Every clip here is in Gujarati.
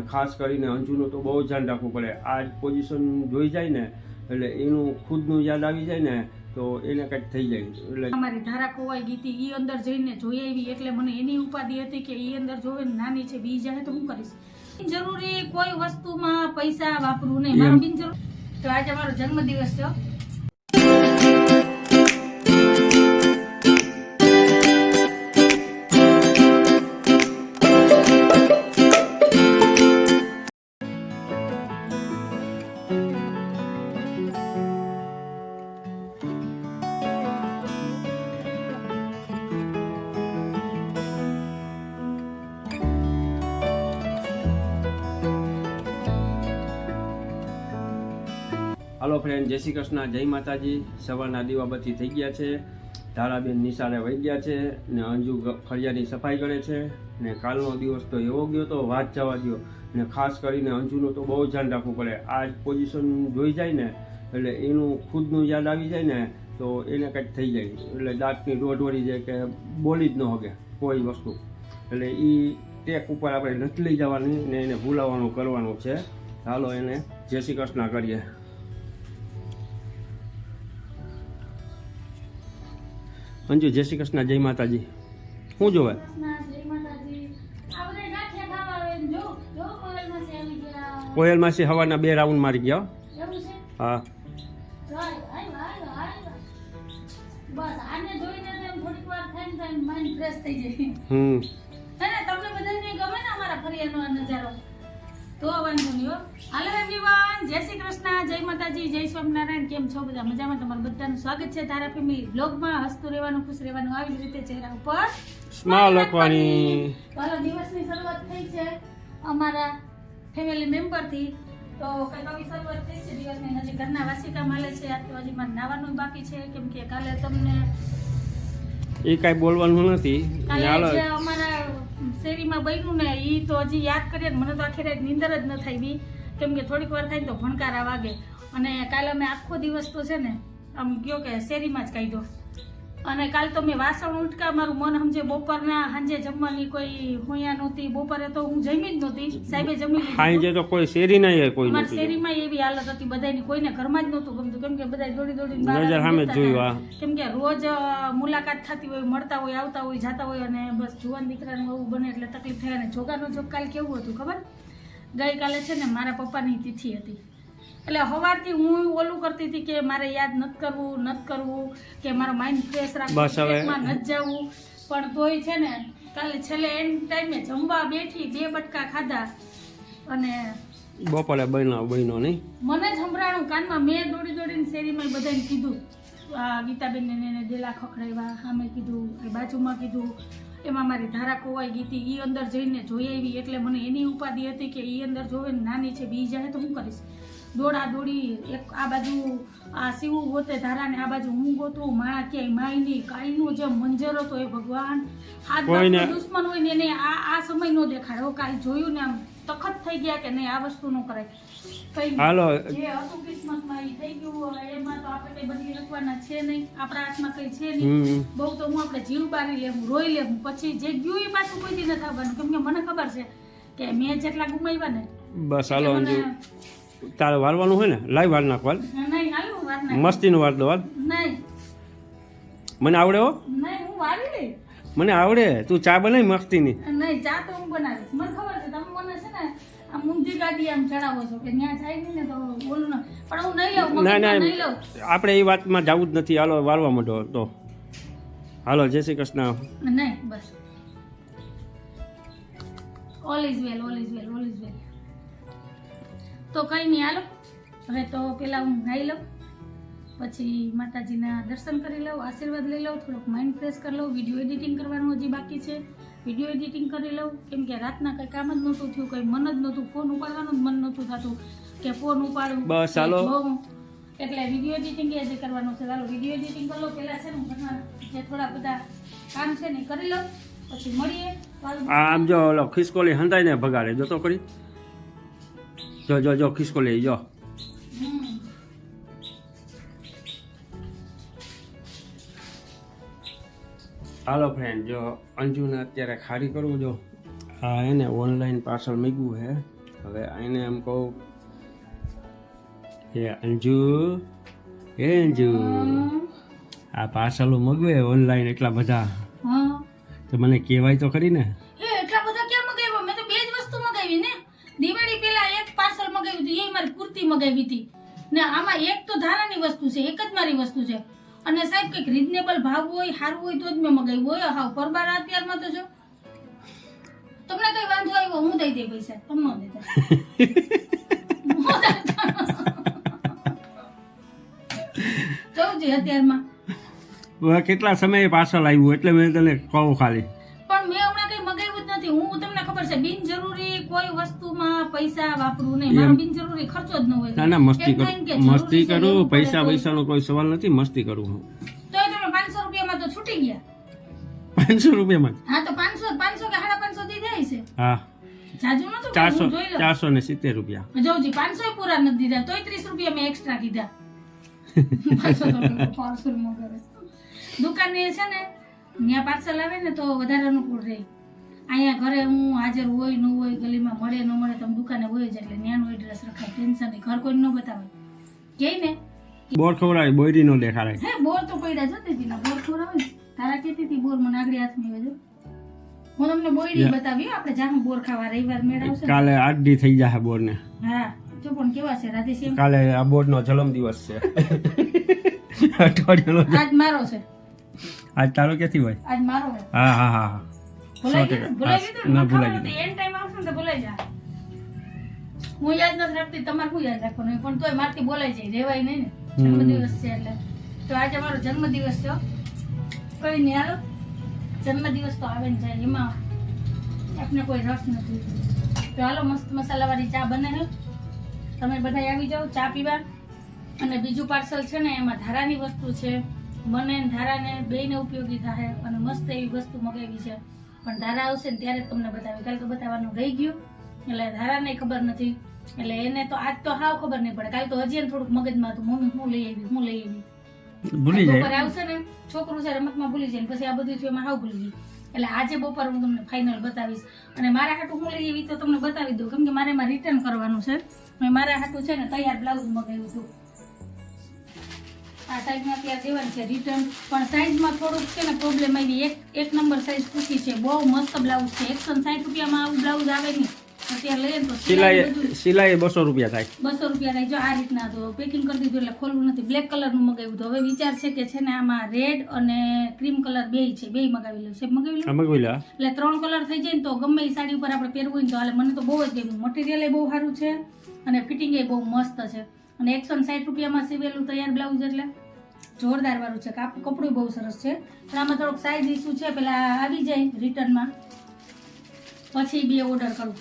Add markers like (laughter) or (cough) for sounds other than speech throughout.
ખાસ કરીને અંજુનું તો બહુ ધ્યાન રાખવું પડે. આ પોઝિશન જોઈ જાય ને એટલે એનું ખુદનું યાદ આવી જાય ને તો એને કંઈક થઈ જાય. એટલે અમારી ધારા ખોવાઈ ગઈ હતી એ અંદર જઈને જોઈ આવી એટલે મને એની ઉપાધિ હતી કે એ અંદર જોવે નાની છે બી જાય તો હું કરીશ? જરૂરી કોઈ વસ્તુમાં પૈસા વાપરવું નહીં. મારો બિનજરૂર તો આજે અમારો જન્મદિવસ છે હાલો ફ્રેન્ડ જય શ્રી કૃષ્ણ. જય માતાજી. સવારના દીવાબત્તી થઈ ગયા છે. ધારાબેન નિશાળે વહી ગયા છે ને અંજુ ફરિયાની સફાઈ કરે છે ને કાલનો દિવસ તો એવો ગયો તો વાત જવા દો ને ખાસ કરીને અંજુનું તો બહુ ધ્યાન રાખવું પડે. આ પોઝિશન જોઈ જાય ને, એટલે એનું ખુદનું યાદ આવી જાય ને, તો એને કંઈક થઈ જાય. એટલે દાંતની દોઢ વળી જાય કે બોલી જ ન હોગે કોઈ વસ્તુ. એટલે એ ટેક ઉપર આપણે નથી લઈ જવાની ને એને ભૂલાવાનું કરવાનું છે. હાલો એને જય શ્રી કૃષ્ણ કરીએ. અંજુ જય શ્રી કૃષ્ણ જય માતાજી. શું જોવે? કોયલ માસી હવાના બે રાઉન્ડ મારી ગયા હો. હમ. તમને બધાને ગમે ને અમારા ફરિયાનો નજારો? તો વાંધો નહીં હો. હાલો એવરીવન જય શ્રી કૃષ્ણ જય માતાજી જય સ્વામિનારાયણ કેમ છો બધા? મજામાં? તમારું બધાનું સ્વાગત છે તારા ફેમિલી બ્લોગમાં હસતું રહેવાનું ખુશ રહેવાનું આવી રીતે ચહેરા ઉપર સ્માઈલ રાખવાની. તો દિવસની શરૂઆત થઈ છે અમારા ફેમિલી મેમ્બરથી તો કંઈક આવી શરૂઆત થઈ છે દિવસની. હજી ઘરના વાસી કામ હાલે છે. આજ તો હજી મારે નાવાનું બાકી છે. કેમ કે કાલે તમને એ કાંઈ બોલવાનું નથી. કાલે અમારા શેરીમાં બન્યું ને એ તો હજી યાદ કરીએ મને તો આખી રાત નીંદર જ ન થઈ બી કેમ કે થોડીક વાર થાય ને તો ભણકારા વાગે. અને કાલે અમે આખો દિવસ તો છે ને આમ ગયો કે શેરીમાં જ કાઢ્યો. અને કાલ તો મેં વાસણ ઉટકા મારું મન સમજે બપોરના સાંજે જમવાની કોઈ હુંયા નહોતી. બપોરે તો હું જમી જ નહોતી. સાહેબે જમી સાંજે તો કોઈ શેરી નહીં હોય કોઈ મારી શેરીમાં એવી હાલત હતી બધાની કોઈને ઘરમાં જ નહોતું ગમતું. કેમ કે બધા દોડી દોડીને બહાર નજર સામે જોયું. કેમ કે રોજ મુલાકાત થતી હોય મળતા હોય આવતા હોય જાતા હોય અને બસ જુવાન દીકરાનું એવું બને એટલે તકલીફ થાય. અને જોગાનો જોગ કાલ કેવું હતું ખબર? ગઈકાલે છે ને મારા પપ્પાની તિથિ હતી. એટલે સવારથી હું ઓલું કરતી હતી કે મારે યાદ નથી કરવું નથી કરવું કે મારો માઇન્ડ ફ્રેશ રાખવું નથી જવું. પણ તોય છે ને કાલે છેલ્લે એન્ડ ટાઈમે જમવા બેઠી બે બટકા ખાધા અને બપોરે બહેનો બહેનો નહીં? મને જ સંભળાણું કાનમાં મેં દોડી દોડીને શેરીમાં બધાને કીધું. આ ગીતાબેનને ને દેલા ખખડાવ્યા સામે કીધું કે બાજુમાં કીધું. એમાં મારી ધારા ખોવાઈ ગઈ હતી. એ અંદર જઈને જોઈ આવી એટલે મને એની ઉપાધિ હતી કે એ અંદર જોવે ને નાની છે બી જાય તો હું કરીશ? દોડા દોડી એક આ બાજુ આ સીવું ગોતે ધારાને આ બાજુ હું ગોતું માણા ક્યાંય માય નહીં કાલનો જે મંજર હતો એ ભગવાન હાથ દુશ્મન હોય ને એને આ આ સમય નો દેખાડે. હવે કાલ જોયું ને આમ તખત થઈ ગયા કે નહીં આ વસ્તુ નો કરાય. હાલો. બહુ તો હું આપણે જીવ બારી લેવું રોઈ લેવું. પછી જે ગયું એ પાછું કોઈ દી નથી આવવાનું કેમ કે મને ખબર છે કે મેં જેટલા ગુમાવ્યા ને બસ હાલો અંજુ તારે વારવાનું હોય ને? લાઈવ વાર વાર નહીં મસ્તીનું વાર દો હાલ મને આવડે હો? મને આવડે. તું ચા બનાવી મસ્તીની. નહીં ચા તો હું બનાવીશ. મને ખબર છે આમ ઊંધી ગાડી આમ ચડાવો છો કે જાય નહીં ને તો બોલું ના. પણ હું નહીં લઉં ના ના નહીં લઉં. આપણે એ વાતમાં જવું જ નથી. હાલો વાળવા માંડો તો. હાલો જય શ્રી કૃષ્ણ. નહીં બસ. All is well all is well all is well તો કંઈ નહીં હાલો. હવે તો પેલા હું નાઈ લઉં. પછી માતાજીના દર્શન કરી લઉં આશીર્વાદ લઈ લઉં થોડોક માઇન્ડ ફ્રેશ કરી લઉં વીડિયો એડિટિંગ કરવાનું હજી બાકી છે. વીડિયો એડિટિંગ કરી લઉં. કેમ કે રાતના કંઈ કામ જ નહોતું થયું કંઈ મન જ નહોતું. ફોન ઉપાડવાનું જ મન નહોતું થતું કે ફોન ઉપાડું બસ, ચાલો. એટલે વીડિયો એડિટિંગ એ જ કરવાનું છે. ચાલો વીડિયો એડિટિંગ કરી લો. પહેલાં છે ને ઘરમાં જે થોડા બધા કામ છે ને કરી લો પછી મળીએ. આમ જો ઓલો ખિસકોલી હંતાઈને ભગાડે. જો તો કરી જો જો જો ખિસકોલી જો. હાલો ફ્રેન્ડ જો અંજુને અત્યારે ખારી કરવું જો હા એને ઓનલાઈન પાર્સલ મૂક્યું છે. હવે એને એમ કહું એ અંજુ એ અંજુ આ પાર્સલો મગવે ઓનલાઈન એટલા બધા. હા. તો મને કહેવાય તો ખરી ને? એ એટલા બધા ક્યાં મગાવ્યો? મેં તો બે જ વસ્તુ મગાવી ને. દિવાળી પહેલા એક પાર્સલ મગાવ્યું હતું એ મારી કુર્તી મગાવી હતી. ને આમાં એક તો ધારાની વસ્તુ છે એક જ મારી વસ્તુ છે. અને સાહેબ, કંઈક રીઝનેબલ ભાવ હોય, સારું હોય તો જ મેં મગાવ્યું હોય. હાવ પરબાર અત્યારમાં તો જો. તમને કઈ વાંધો આવ્યો? હું દઈ દે પૈસા. તમને દેતા જવું છે અત્યારમાં. કેટલા સમયે પાર્સલ આવ્યું? એટલે મેં તને કહું ખાલી. પૈસા વાપરવું નહીં. મારો બિનજરૂરી ખર્ચો જ ન હોય. ના ના મસ્તી કરું. મસ્તી કરું પૈસા પૈસાનો કોઈ સવાલ નથી મસ્તી કરું હું. તો તમે પાંચસો રૂપિયામાં તો છૂટી ગયા. પાંચસો રૂપિયામાં. હા તો પાંચસો પાંચસો કે સાડા પાંચસો દીધા છે. હા. જાજુ ચારસો ને સિત્તેર રૂપિયા. જોઉજી પાંચસો પૂરા નથી દીધા. તોય ત્રીસ રૂપિયા મેં એક્સ્ટ્રા કીધા. (laughs) દુકાને છે ને ત્યાં પાર્સલ આવે ને તો વધારે અનુકૂળ રહે. અહીંયા ઘરે હું હાજર હોય ન હોય ગલીમાં મળે ન મળે તમે દુકાને હોય જ એટલે ન્યાન હોય ડ્રેસ રખાય ટેન્શન નહીં. ઘર કોઈ ન બતાવે. કે ને? બોર ખવડાવી બોયરી નો દેખાડે. હે બોર તો પડ્યા જતી હતી બોર ખવડાવે તારા કેતી હતી બોર મને આગળ હાથમાં આવે હું તમને બોયરી બતાવી આપણે જાહું બોર ખાવા રવિવાર મેળવશે કાલે આઠ દી થઈ જશે બોર ને હા જો પણ કેવા છે રાધેશ્યામ? કાલે આ બોર નો જન્મ દિવસ છે. (laughs) અઠવાડિયાનો. આજ મારો છે. આજ તારો ક્યાંથી હોય? આજ મારો હા હા હા. સો ગયું ટકા. ગયું ના? ભૂલાઈ મને ખબર હતી, આવશે ને તો ભૂલાઈ જા. હું યાદ નથી રાખતી તમારે હું યાદ રાખવાનું પણ તોય મારથી બોલાઈ જાય રેવાય નહીં ને. જન્મદિવસ છે એટલે. તો આજે મારો જન્મદિવસ છે. કઈ નહીં હાલો. જન્મદિવસ તો આવે ને જાય એમાં આપને કોઈ રસ નથી. તો હાલો મસ્ત મસાલાવાળી ચા બને તમે બધા આવી જાઓ ચા પીવા. અને બીજું પાર્સલ છે ને એમાં ધારાની વસ્તુ છે. મને ધારાને બેયને ઉપયોગી થાય અને મસ્ત એવી વસ્તુ મગાવી છે. પણ ધારા આવશે ને ત્યારે તમને બતાવી કાલે તો બતાવવાનું રહી ગયું. એટલે ધારાને ખબર નથી. એટલે એને તો આજ તો હાવ ખબર નહીં પડે. કાલે તો હજી થોડુંક મગજમાં હતું. મમ્મી હું લઈ આવી હું લઈ આવી. ભૂલી બપોરે બપોર આવશે ને છોકરું છે રમતમાં ભૂલી જાય પછી આ બધું થયું એમાં હાવ ભૂલી જાય એટલે આજે બપોર હું તમને ફાઇનલ બતાવીશ. અને મારા હાટું હું લઈ એવી તો તમને બતાવી દઉં. કેમ કે મારે એમાં રિટર્ન કરવાનું છે. મેં મારા હાટું છે ને તૈયાર બ્લાઉઝ મગાવ્યું હતું. આ સાઈઝમાં અત્યારે દેવાની છે. રિટર્ન પણ સાઈઝમાં થોડુંક છે ને પ્રોબ્લેમ આવી. એક એક નંબર સાઈઝ પૂછી છે. બહુ મસ્ત બ્લાઉઝ છે. એકસો સાઠ રૂપિયામાં આવું બ્લાઉઝ આવે નહીં અત્યારે લઈએ તો સિલાઈ સિલાઈ બસો રૂપિયા થાય. બસો રૂપિયા થાય. જો આ રીતના તો પેકિંગ કરી દીધું એટલે ખોલવું નથી. બ્લેક કલરનું મગાવ્યું તો હવે વિચાર છે કે છે ને આમાં રેડ અને ક્રીમ કલર બેય છે. બે મગાવી લઉં છે મગાવી લઉં એટલે ત્રણ કલર થઈ જાય ને તો ગમે એ સાડી ઉપર આપણે પહેરવું હોય ને તો હાલે. મને તો બહુ જ ગમ્યું. મટીરિયલ બહુ સારું છે અને ફિટિંગ એ બહુ મસ્ત છે. અને એકસો સાઠ રૂપિયામાં સીવેલું તૈયાર બ્લાઉઝ એટલે? જોરદાર વાળું છે. કપડું બહુ સરસ છે. પણ આમાં થોડોક સાઈઝ ઇસ્યુ છે પેલા આવી જાય રિટર્નમાં પછી બે ઓર્ડર કરું.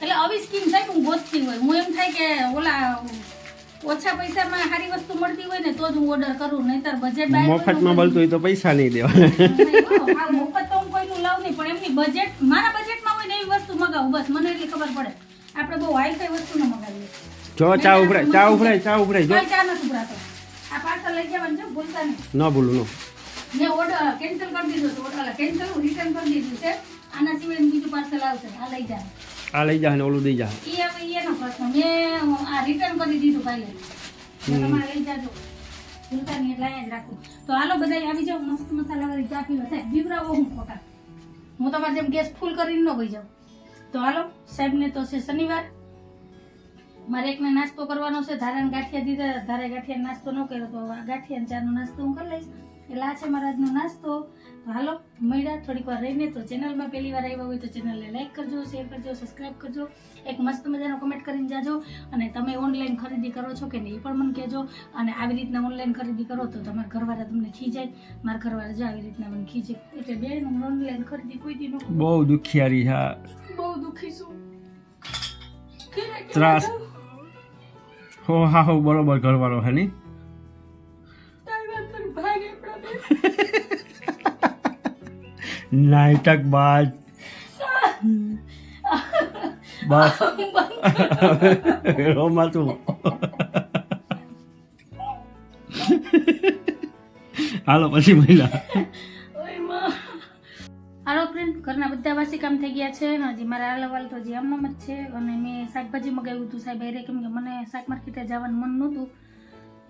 એટલે આવી સ્કીમ થાય હું ગોતતી હોય. હું એમ થાય કે ઓલા ઓછા પૈસામાં સારી વસ્તુ મળતી હોય ને તો જ હું ઓર્ડર કરું. નહીતર બજેટ મફતમાં મળતું હોય તો પૈસા નહીં દેવા મફત તો હું કોઈનું લઉં નહીં પણ એમની બજેટ મારા બજેટમાં હોય ને એવી વસ્તુ મગાવું. બસ મને એટલી ખબર પડે. આપણે બહુ હાઈફાઈ વસ્તુ ન મગાવીએ. જો ચા ઉભરાય ચા ઉભરાય ચા ઉભરાય જો. ચા નથી ઉભરાતો. લઈ જવાનું છે ભૂલતા નહીં. ન ભૂલું નો. મેં ઓર્ડર કેન્સલ કરી દીધું છે ઓર્ડર કેન્સલ રિટર્ન કરી દીધું છે. આના સિવાય બીજું પાર્સલ આવશે આ લઈ આ જા ને ઓલું દઈ જા. એ હવે એનો પ્રશ્ન. મેં આ રિટર્ન કરી દીધું ભાઈ તમારે લઈ જાજો. ભૂલતા નહીં એટલે અહીંયા જ રાખું. તો હાલો બધા આવી જાઓ મસ્ત મસાલાવાળી ચા પીવા. સાહેબ બીવરાવો હું ખોટા. હું તમારે જેમ ગેસ ફૂલ કરીને ન વહી જાઉં. તો હાલો સાહેબને તો છે શનિવાર. મારે એકને નાસ્તો કરવાનો છે ધારાને ગાંઠિયા દીધા ધારે ગાંઠિયા નાસ્તો ન કર્યો તો ગાંઠિયા ચાનો નાસ્તો હું કરી લઈશ. એટલે આ છે મારા આજનો નાસ્તો. તો હાલો મળ્યા થોડીક વાર રહીને. તો ચેનલમાં પહેલી વાર આવ્યા હોય તો ચેનલને લાઈક કરજો શેર કરજો સબસ્ક્રાઈબ કરજો. એક મસ્ત મજાનો કમેન્ટ કરીને જાજો. અને તમે ઓનલાઈન ખરીદી કરો છો કે નહીં એ પણ મને કહેજો. અને આવી રીતના ઓનલાઈન ખરીદી કરો તો તમારા ઘરવાળા તમને ખીજાય. મારા ઘરવાળા જો આવી રીતના મને ખીજે. એટલે બે ઓનલાઈન ખરીદી કોઈ દી ન બહુ દુખિયારી હા. બહુ દુખી છું. ત્રાસ. હો, હા, હો, બરોબર ઘરવાળો, હે ની. નાટક બાદ. બસ. રોમાં તું. હાલો, પછી મહિલા. ઘરના બધા વાસી કામ થઈ ગયા છે અને હજી મારા આલાવાલ તો હજી આમનામ જ છે અને મેં શાકભાજી મગાવ્યું હતું સાહેબ એરે કેમ કે મને શાક માર્કેટે જવાનું મન નહોતું.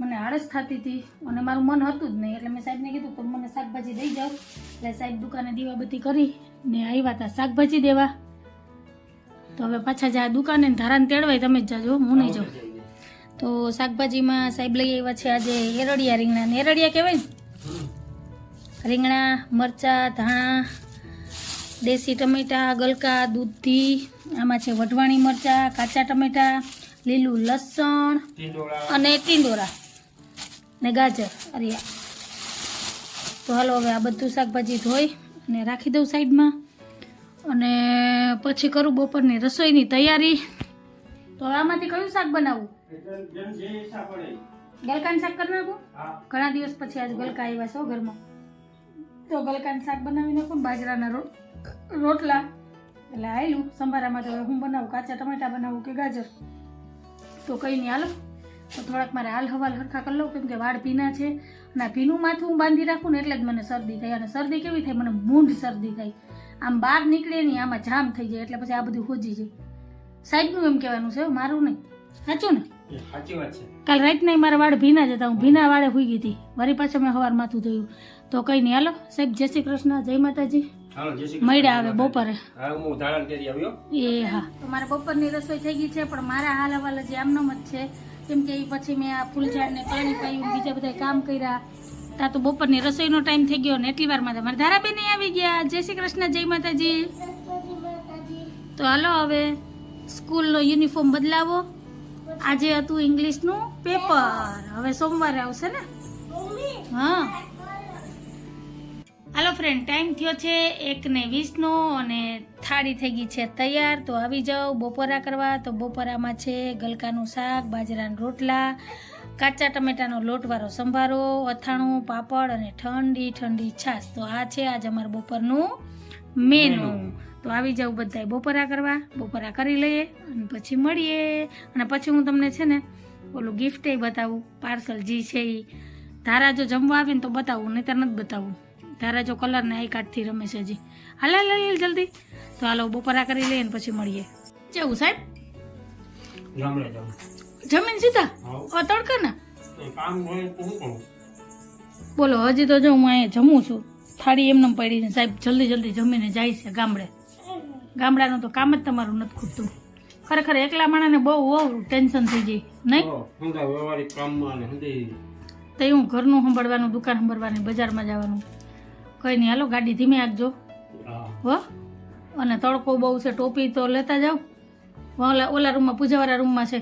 મને આળસ થતી હતી અને મારું મન હતું જ નહીં, એટલે મેં સાહેબને કીધું તો મને શાકભાજી દઈ જાઓ. એટલે સાહેબ દુકાને દીવાબત્તી કરી ને આવ્યા હતા શાકભાજી દેવા. તો હવે પાછા જા દુકાને ધારાને તેડવાય, તમે જ જાજો, હું નહીં જાઉં. તો શાકભાજીમાં સાહેબ લઈ આવ્યા છે આજે એરડિયા રીંગણા. ને એરડિયા કહેવાય રીંગણા, મરચાં, ધાણા દેશી ટમેટાં ગલકા દૂધી આમાં છે વઢવાણી મરચાં કાચા ટમેટા લીલું લસણ અને ટીંડોરા ને ગાજર. અરિયા તો હાલો હવે આ બધું શાકભાજી ધોઈ અને રાખી દઉં સાઈડમાં. અને પછી કરું બપોરની રસોઈની તૈયારી. તો હવે આમાંથી કયું શાક બનાવવું ગલકાનું શાક કરી નાખું? ઘણા દિવસ પછી આજ ગલકા આવ્યા છો ઘરમાં. તો ગલકાનું શાક બનાવી નાખું બાજરાના રો રોટલા. એટલે આવેલું સંભારામાં તો હું બનાવું કાચા ટમેટા બનાવું કે ગાજર. તો કંઈ નહીં હાલો. તો થોડાક મારે હાલ હવાલ હરખા કરી લઉં કેમ કે વાળ ભીના છે. અને આ ભીનું માથું હું બાંધી રાખું ને એટલે જ મને શરદી થાય અને શરદી કેવી થાય મને મૂંઢ શરદી થાય આમ બહાર નીકળે નહીં આમાં જામ થઈ જાય એટલે પછી આ બધું હોજી જાય. સાહેબનું એમ કહેવાનું છે મારું નહીં. સાચું ને? સાચી વાત છે. કાલ રાતના મારા વાળ ભીના જતા હું ભીના વાળે હોઈ ગઈ હતી. વળી પાછા મેં હવાર માથું થયું તો કંઈ નહીં હાલો. સાહેબ જય શ્રી કૃષ્ણ જય માતાજી. મળ્યા આવે બપોરે. હા હું ધારણ કરી આવ્યો. એ હા. તો મારે બપોરની રસોઈ થઈ ગઈ છે પણ મારા હાલ હવાલ હજી આમનામ જ છે. કેમ કે ઈ પછી મેં આ ફૂલઝાડને પાણી પાયું બીજા બધા કામ કર્યા. તા તો બપોરની રસોઈનો ટાઈમ થઈ ગયો ને એટલી વારમાં મારા ધારાબેન આવી ગયા. જય શ્રી કૃષ્ણ જય માતાજી. તો હાલો હવે સ્કૂલનો યુનિફોર્મ બદલાવો. આજે હતું ઇંગ્લિશનું પેપર. હવે સોમવારે આવશે ને? હા. ફ્રેન્ડ ટાઈમ થયો છે એક ને વીસનો અને થાળી થઈ ગઈ છે તૈયાર. તો આવી જાઓ બપોરા કરવા. તો બપોરામાં છે ગલકાનું શાક બાજરાના રોટલા કાચા ટમેટાનો લોટવાળો સંભારો અથાણું પાપડ અને ઠંડી ઠંડી છાશ. તો આ છે આજ અમારું બપોરનું મેનુ. તો આવી જાઉં બધાય બપોરા કરવા. બપોરા કરી લઈએ અને પછી મળીએ. અને પછી હું તમને છે ને ઓલું ગિફ્ટ એ બતાવું. પાર્સલ જે છે એ ધારા જો જમવા આવે ને તો બતાવું નહીં નથી બતાવું. તારા જો કલર ને આઈ કાર્ડથી રમે છે હજી. હાલે લઈ જલ્દી. તો હાલો બપોરા કરી લઈએ ને પછી મળીએ. કેવું સાહેબ? જમીન સીધા? ઓ તડકા ના? બોલો હજી તો જો હું અહીંયા જમું છું. થાળી એમને પડી છે. સાહેબ જલ્દી જલ્દી જમીને જાય છે ગામડે. ગામડાનું તો કામ જ તમારું નથી ખૂટતું. ખરેખર એકલા માણાને બહુ બહુ ટેન્શન થઈ જાય નહીં? તો હું ઘરનું સંભાળવાનું દુકાન સંભાળવાની બજારમાં જવાનું. કંઈ નહીં હાલો ગાડી ધીમે આપજો હા. હો? અને તડકો બહુ છે ટોપી તો લેતા જાઓ. ઓલા ઓલા રૂમમાં પૂજાવાળા રૂમમાં છે.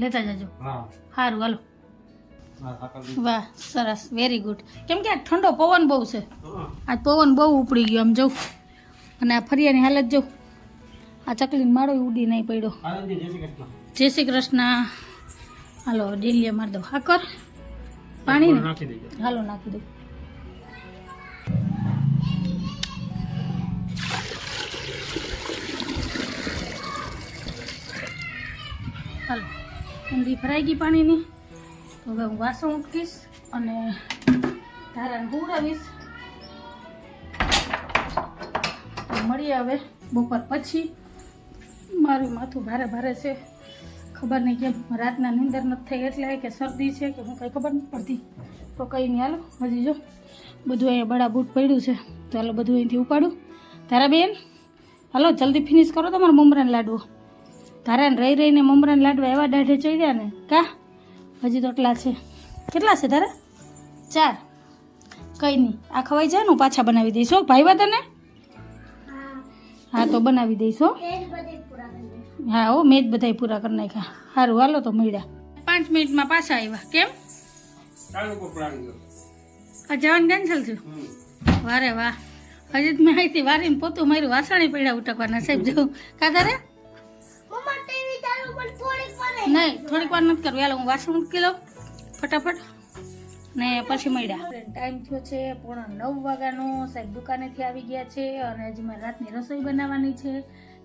લેતા જાજો. સારું હાલો. વાહ સરસ વેરી ગુડ કેમ કે આ ઠંડો પવન બહુ છે. હા. આજ પવન બહુ ઉપડી ગયો આમ જવું અને આ ફરિયાની હાલત જવું આ ચકલીનો માળો ઉડી નહીં પડ્યો. જય શ્રી કૃષ્ણ. હાલો ડેલીએ મારી દો. હાકર પાણી ને? હાલો નાખી દઉં ઊંધી ભરાઈ ગઈ પાણીની. તો હવે હું વાસણ ઉટકીશ અને ધારાને હુવડાવીશ. મળીએ હવે બપોર પછી. મારું માથું ભારે ભારે છે. ખબર નહીં કેમ, રાતના નીંદર નથી થઈ એટલે કે શરદી છે કે હું કંઈ ખબર નથી પડતી. તો કંઈ નહીં, હાલો, હજી જો. બધું અહીંયા બળા બૂટ પડ્યું છે. તો હાલો બધું અહીંથી ઉપાડું. તારા બેન હાલો, જલ્દી ફિનિશ કરો તમારા મમરાને લાડવો. તારાને રહી રહીને મમરાને લાડવા એવા દાઢે ચડ્યા ને? કા? હજી તો એટલા છે. કેટલા છે તારા ચાર. કંઈ નહીં. આ ખવાઈ જાય ને હું પાછા બનાવી દઈશ હો. ભાઈ તને? હા તો બનાવી દઈશ હો. હા હો મેં જ બધાય પૂરા કરી નાખ્યા. સારું હાલો તો મળ્યા. પાંચ મિનિટમાં પાછા આવ્યા કેમ? જવાનું કેન્સલ થયું? વારે વાહ. હજી મેં અહીંથી વારીને પોતું મારું વાસણી પડ્યા ઉટકવાના સાહેબ જો. કા તારે નહીં થોડીક વાર નથી કરવું. હાલો હું વાસણ મૂકી લઉં ફટાફટ. ને પછી મળ્યા. ટાઈમ થયો છે પોણા નવ વાગ્યાનો. સાહેબ દુકાનેથી આવી ગયા છે અને હજી મારે રાતની રસોઈ બનાવવાની છે.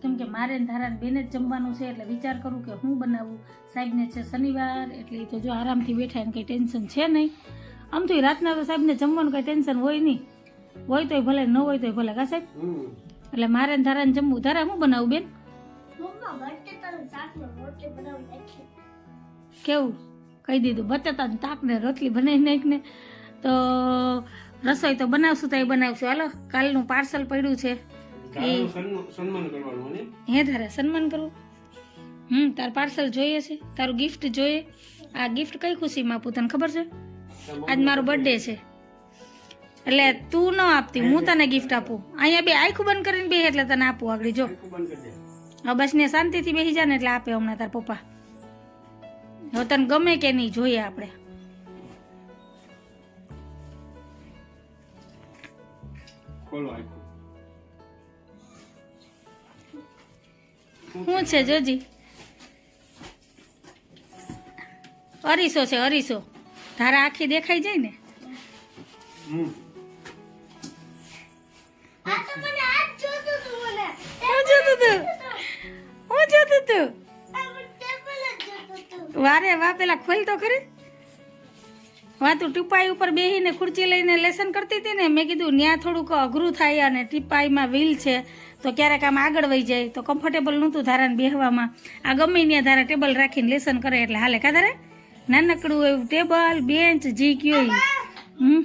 કેમ કે મારે ને ધારાને બેને જ જમવાનું છે એટલે વિચાર કરું કે હું બનાવું. સાહેબને છે શનિવાર એટલે તો જો આરામથી બેઠા એને કંઈ ટેન્શન છે નહીં. આમ તો રાતના તો સાહેબને જમવાનું કંઈ ટેન્શન હોય નહીં. હોય તોય ભલે ન હોય તોય ભલે. કા સાહેબ? એટલે મારે ધારાને જમવું. ધારા હું બનાવું બેન? કેવું? કહી દીધું. બટેટા ને તાક ને રોટલી બનાવી નાખીને તો રસોઈ તો બનાવશું તો એ બનાવશું. હાલો કાલનું પાર્સલ પડ્યું છે. હે તારે સન્માન કરવું? હમ તાર પાર્સલ જોઈએ છે. તારું ગિફ્ટ જોઈએ. આ ગિફ્ટ કઈ ખુશીમાં આપું તને ખબર છે? આજ મારો બર્થડે છે. એટલે તું ન આપતી હું તને ગિફ્ટ આપું. અહીંયા બે આખું બંધ કરીને બે એટલે તને આપું આગળ જો. હવે બસ ને શાંતિથી બેસી જાય ને એટલે આપે હમણાં તાર પપ્પા. હવે તને ગમે કે નહીં જોઈએ આપણે. શું છે જોજી? અરીસો છે અરીસો. તારા આખી દેખાઈ જાય ને? હમ. હું જોતું તું? હું જોતું તું? વારે, વા પેલા ખોલ તો ખરી. વા તું ટીપાઈ ઉપર બેહીને ખુરચી લઈને લેસન કરતી હતી ને, મેં કીધું ત્યાં થોડુંક અઘરું થાય અને ટીપાઈમાં વ્હીલ છે, તો ક્યારેક આમ આગળ વહી જાય, તો કમ્ફર્ટેબલ નહોતું ધારાને બેહવામાં. આ ગમે ત્યાં ધારા ટેબલ રાખીને લેસન કરે એટલે હાલે, કા નાનકડું એવું ટેબલ બેન્ચ જી કયો. હમ.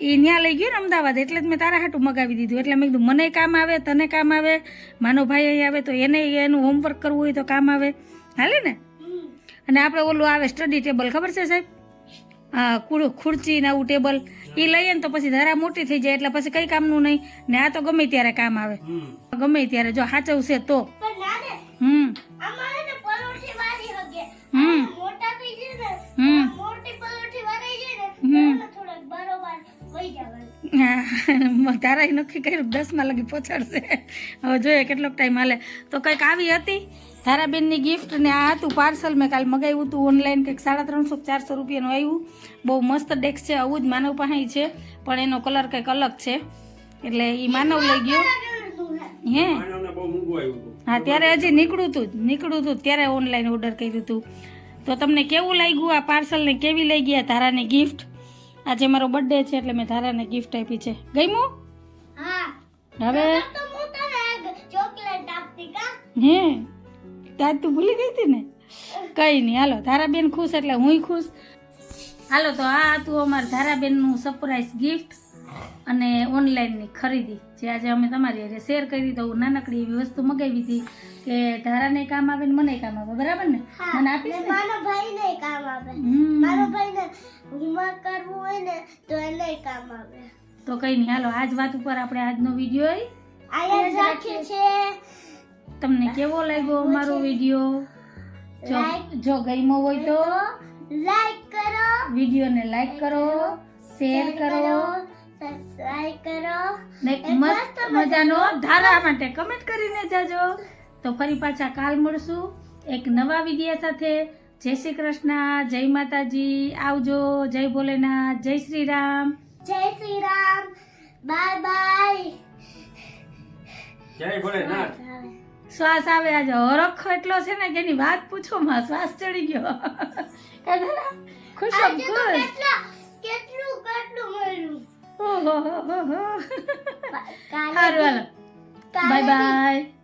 એ ત્યાં લઈ ગયો ને અમદાવાદ એટલે જ મેં તારા હાટું મગાવી દીધું. એટલે મેં કીધું મને કામ આવે તને કામ આવે માનો ભાઈ અહીં આવે તો એને એનું હોમવર્ક કરવું હોય તો કામ આવે. હાલે ને? અને આપણે ઓલું આવે સ્ટડી ટેબલ ખબર છે સાહેબ? હા કુડ- ખુરચી ને આવું ટેબલ એ લઈએ ને તો પછી ધરા મોટી થઈ જાય એટલે પછી કઈ કામનું નહીં. ને આ તો ગમે ત્યારે કામ આવે. ગમે ત્યારે જો સાચવશે તો. હમ હમ. હા, તારાએ નક્કી કર્યું દસમાં લગી પહોંચાડશે હવે જોઈએ કેટલોક ટાઈમ હાલે. તો કંઈક આવી હતી? ધારાબેનની ગિફ્ટ ને આ હતું પાર્સલ મેં કાલ મગાવ્યું હતું ઓનલાઈન કંઈક સાડા ત્રણસો ચારસો રૂપિયાનું આવ્યું. બહુ મસ્ત ડેક્સ છે આવું જ માનવ પાસે છે પણ એનો કલર કંઈક અલગ છે. એટલે એ માનવ લઈ ગયો. હે? હા ત્યારે હજી નીકળ્યું હતું જ, નીકળ્યું હતું જ ત્યારે ઓનલાઈન ઓર્ડર કર્યું હતું તો તમને કેવું લાગ્યું આ પાર્સલને કેવી લઈ ગયા ધારાની ગિફ્ટ આજે મારો બર્થડે છે એટલે મેં ધારાને ગિફ્ટ આપી છે. ગમ્યું? હવે? હે તાજ તું ભૂલી ગઈ હતી ને? કઈ નહીં હાલો ધારાબેન ખુશ એટલે હું ખુશ. હાલો તો આ હતું અમારા ધારાબેનનું સરપ્રાઈઝ ગિફ્ટ અને ઓનલાઈનની ખરીદી. જે આજે અમે તમારી શેર કરી હું નાનકડી એવી વસ્તુ મગાવી હતી. કે ધારાને કામ આવે ને મને કામ આવે બરાબર ને? મને આપીશ ને મારો ભાઈ ને કામ આવે. મારો ભાઈ ને હોમવર્ક કરવું હોય ને તો એને કામ આવે. તો કઈ નહીં હાલો આજ વાત ઉપર આપણે આજનો વીડિયો આયા રાખ્યો છે. તમને કેવો લાગ્યો અમારો વીડિયો? જો જો ગમ્યો હોય તો લાઈક કરો. વિડીયોને લાઈક કરો શેર કરો. સબસ્ક્રાઇબ કરો. ને મસ્ત મજાનો ધારા માટે કમેન્ટ કરીને જાજો. તો ફરી પાછા કાલ મળશું. એક નવા વિડીયા સાથે. જય શ્રી કૃષ્ણ જય માતાજી. આવજો જય ભોલેનાથ જય શ્રી રામ. જય શ્રી રામ. Bye bye. જય ભોલેનાથ. શ્વાસ આવે આજે. હરખ એટલો છે ને કે એની વાત પૂછો માં શ્વાસ ચડી ગયો. કાંઈ ખુશ આજે તો ખુશ. કેટલું કેટલું મળ્યું? ઓહો હો હો હો. સારું હાલો. કાલે બાય બાય.